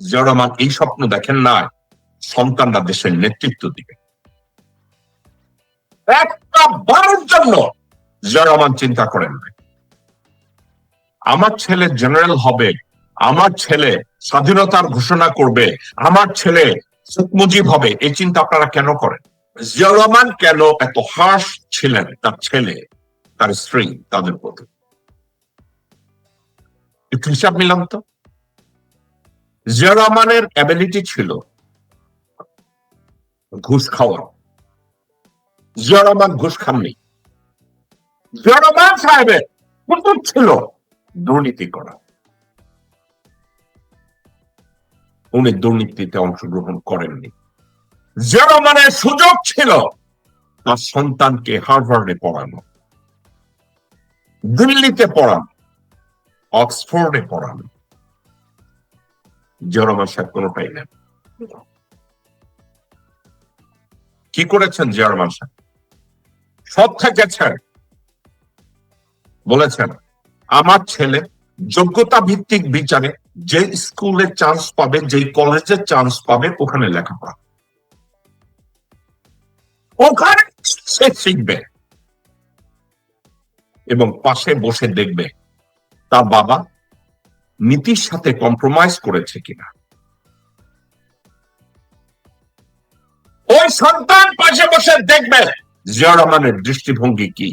জিয়া রহমান এই স্বপ্ন দেখেন না সন্তানরা দেশের নেতৃত্ব দিবে। একটা বারের জন্য জিয়া রহমান চিন্তা করেন আমার ছেলে জেনারেল হবে, আমার ছেলে স্বাধীনতার ঘোষণা করবে, আমার ছেলে শেখ মুজিব হবে, এই চিন্তা আপনারা কেন করেন? জিয়া রহমান কেন এত হার্শ ছিলেন? তার ছেলে, তার স্ত্রী, তাদের প্রতি। একটু হিসাব মিলাম তো। জিয়া রহমানের অ্যাবিলিটি ছিল ঘুষ খাওয়া জিয়া রহমান ঘুষ খাননি। জিয়া রহমান সাহেবের কুতুব ছিল দুর্নীতি করা। উনি দুর্নীতিতে অংশগ্রহণ করেননি। জিয়া রহমানের সুযোগ ছিল তার সন্তানকে হার্ভার্ডে পড়ানো, দিল্লিতে পড়ানো, অক্সফোর্ডে পড়ানো। জিয়া রহমান সাহেব কোনোটাই নেন কি করেছেন সাহেব সব থেকেছেন বলেছেন, আমার ছেলে যোগ্যতা ভিত্তিক বিচারে যে স্কুলে চান্স পাবে যে কলেজে চান্স পাবে, ওখানে লেখাপড়া। ওখানে সে শিখবে এবং পাশে বসে দেখবে তার বাবা নীতির সাথে কম্প্রোমাইজ করেছে কিনা? ওই সন্তান পাশে বসে দেখবে জিয়া রহমানের দৃষ্টিভঙ্গি কি?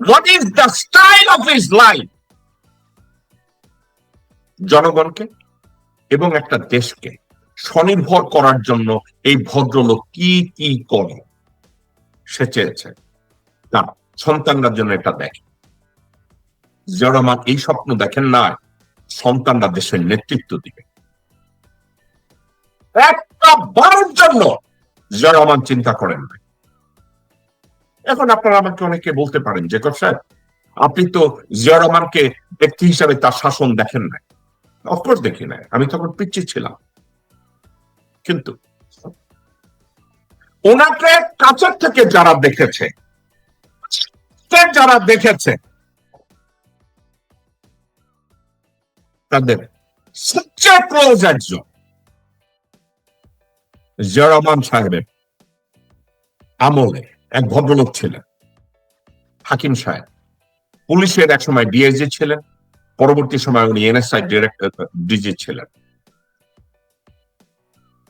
What is the style of his life জনগণকে এবং একটা দেশকে স্বনির্ভর করার জন্য এই ভদ্রলোক কি কি করে? সে চেয়েছে। না, সন্তানরা জন্য এটা দেখে। জিয়া রহমান এই স্বপ্ন দেখেন না সন্তানরা দেশের নেতৃত্ব দিবে। একটা বারের জন্য জিয়া রহমান চিন্তা করেন এখন আপনারা আমাকে অনেকে বলতে পারেন, জেকব সাহেব, আপনি তো জিয়া রহমানকে ব্যক্তি হিসাবে তার শাসন দেখেন নাই। অফকোর্স দেখি নাই, আমি তখন পিচ্ছি ছিলাম। কিন্তু ওনাকে কাছের থেকে যারা দেখেছে যারা দেখেছে তাদের সবচেয়ে ক্লোজ একজন জিয়া রহমান সাহেবের আমলে এক ভদ্রলোক ছিলেন, হাকিম সাহেব। পুলিশের এক সময় ডিআইজি ছিলেন, পরবর্তী সময় উনি এনএসআই ডিরেক্টর ডিজি ছিলেন।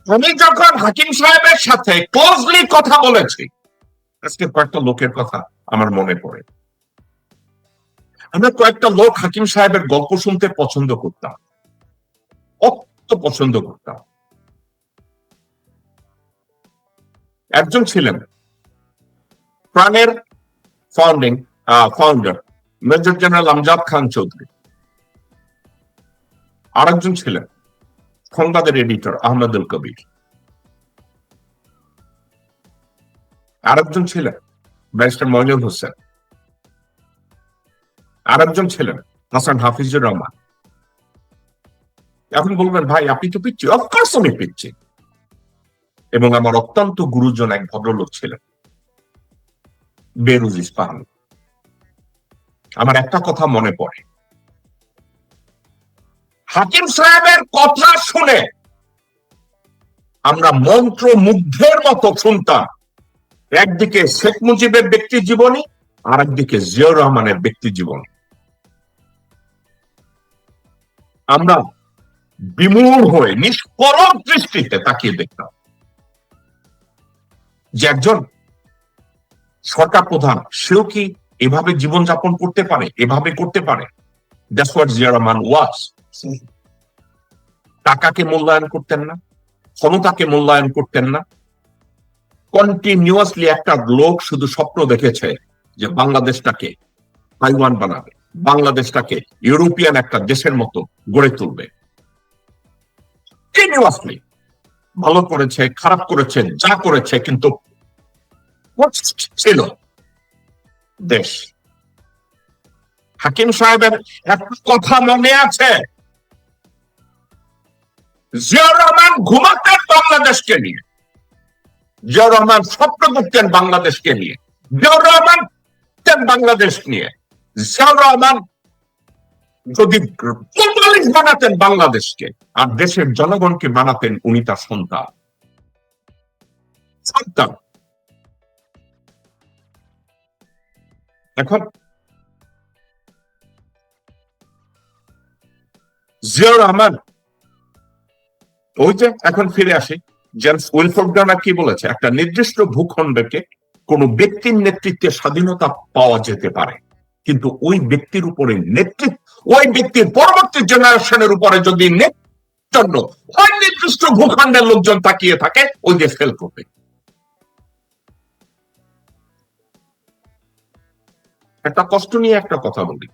আমি যখন হাকিম সাহেবের সাথে ক্লোজলি কথা বলেছি, আজকে কয়েকটা লোকের কথা আমার মনে পড়ে। আমরা কয়েকটা লোক হাকিম সাহেবের গল্প শুনতে পছন্দ করতাম। অত পছন্দ করতাম। একজন ছিলেন প্রাণের founding founder major general Amjad Khan Chowdhury. আরেকজন ছিলেন সংবাদের এডিটর আহমেদুল কবির। আরেকজন ছিলেন ব্যারিস্টার মইনুল হোসেন। আরেকজন ছিলেন হাসান হাফিজুর রহমান। এখন বলবেন, ভাই, আপনি তো পিচ্ছি অফকোর্স আমি পিচ্ছি এবং আমার অত্যন্ত গুরুজন এক ভদ্রলোক ছিলেন, বেরুজ ইস্পাহান। আমার একটা কথা মনে পড়ে। হাকিম সাহেবের কথা শুনে আমরা মন্ত্র মুগ্ধের মতো শুনতাম, একদিকে শেখ মুজিবের ব্যক্তি জীবনী আর একদিকে জিয়াউর রহমানের ব্যক্তি জীবনী। আমরা বিমূঢ় হয়ে নিষ্পরক দৃষ্টিতে তাকিয়ে দেখতাম যে একজন সরকার প্রধান, সেও কি এভাবে জীবনযাপন করতে পারে, এভাবে করতে পারে? জিয়া রহমান ওয়াজ টাকাকে মূল্যায়ন করতেন না, ক্ষমতাকে মূল্যায়ন করতেন না। কন্টিনিউয়াসলি একটা লোক শুধু স্বপ্ন দেখেছে যে বাংলাদেশটাকে তাইওয়ান বানাবে, বাংলাদেশটাকে ইউরোপিয়ান একটা দেশের মতো গড়ে তুলবে। ভালো করেছে, খারাপ করেছে, যা করেছে, কিন্তু ছিল দেশ। হাকিম সাহেবের একটা কথা মনে আছে? জিয়াউর রহমান ঘুমাতেন বাংলাদেশকে নিয়ে। জিয়াউর রহমান স্বপ্ন করতেন বাংলাদেশকে নিয়ে। জিয়াউর রহমান বাংলাদেশ নিয়ে। জিয়াউর রহমান যদি টোটালি বানাতেন বাংলাদেশকে, আর দেশের জনগণকে বানাতেন উনি তার সন্তান। সন্তান। এখন জিয়াউর রহমান, ওই যে এখন ফিরে আসি, জেমস উইলফোর্ড কি বলেছে? একটা নির্দিষ্ট ভূখণ্ডকে কোন ব্যক্তির নেতৃত্বে স্বাধীনতা পাওয়া যেতে পারে। কিন্তু ওই ব্যক্তির উপরে নেতৃত্ব, ওই ব্যক্তির পরবর্তী জেনারেশনের উপরে যদি জন্য ওই নির্দিষ্ট ভূখণ্ডের লোকজন তাকিয়ে থাকে, ওই দেশ ফেল করবে। একটা কষ্ট নিয়ে একটা কথা বলি।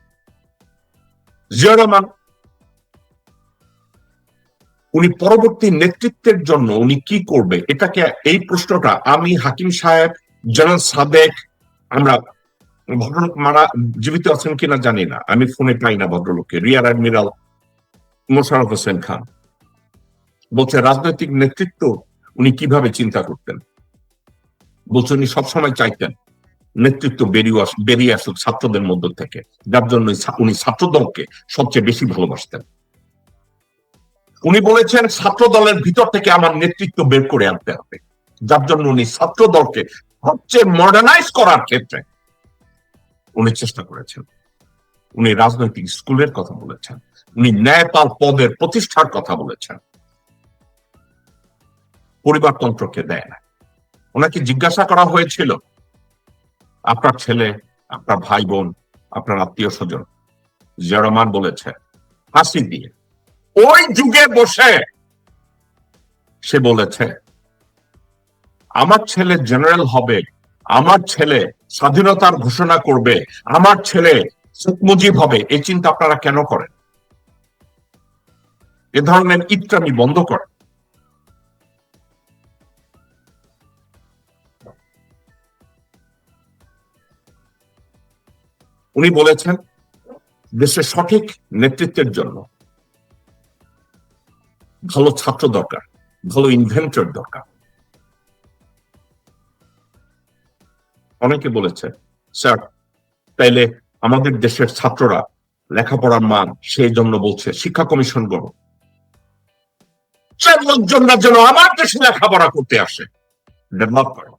জিয়া রহমান, উনি পরবর্তী নেতৃত্বের জন্য উনি কি করবে, এটাকে, এই প্রশ্নটা আমি হাকিম সাহেব জেনারেল সাদেক, আমরা ভদ্রলোক মারা জীবিত আছেন কিনা জানি না। আমি ফোনে পাই না ভদ্রলোককে। Rear admiral Mosharraf Hossain Khan. বলছে, রাজনৈতিক নেতৃত্ব উনি কীভাবে চিন্তা করতেন? বলছে, উনি সবসময় চাইতেন নেতৃত্ব বেরিয়ে আস, বেরিয়ে আসুক ছাত্রদের মধ্য থেকে। যার জন্য উনি ছাত্রদলকে সবচেয়ে বেশি ভালোবাসতেন। উনি বলেছেন ছাত্র দলের ভিতর থেকে আমার নেতৃত্ব বের করে আনতে হবে। যার জন্য উনি ছাত্র দলকে সবচেয়ে মডার্নাইজ করার ক্ষেত্রে উনি চেষ্টা করেছেন। উনি রাজনৈতিক স্কুলের কথা বলেছেন। উনি ন্যায়পাল পদের প্রতিষ্ঠার কথা বলেছেন। পরিবারতন্ত্রকে দেয় না। ওনাকে জিজ্ঞাসা করা হয়েছিল, আপনার ছেলে, আপনার ভাই বোন আপনার আত্মীয় স্বজন জেরমান বলেছে হাসি দিয়ে ওই যুগে বসে সে বলেছে আমার ছেলে জেনারেল হবে, আমার ছেলে স্বাধীনতার ঘোষণা করবে, আমার ছেলে শেখ মুজিব হবে, এই চিন্তা আপনারা কেন করেন? এ ধরনের ইত্রামি বন্ধ করেন। উনি বলেছেন, দেশের সঠিক নেতৃত্বের জন্য ভালো ছাত্র দরকার, ভালো ইনভেন্টর দরকার। অনেকে বলেছে, স্যার, তাইলে আমাদের দেশের ছাত্ররা লেখাপড়ার মান সেই জন্য বলছে, শিক্ষা কমিশন গড়। লোকজন লোকজনরা যেন আমার দেশে লেখাপড়া করতে আসে। ডেভেলপ করো।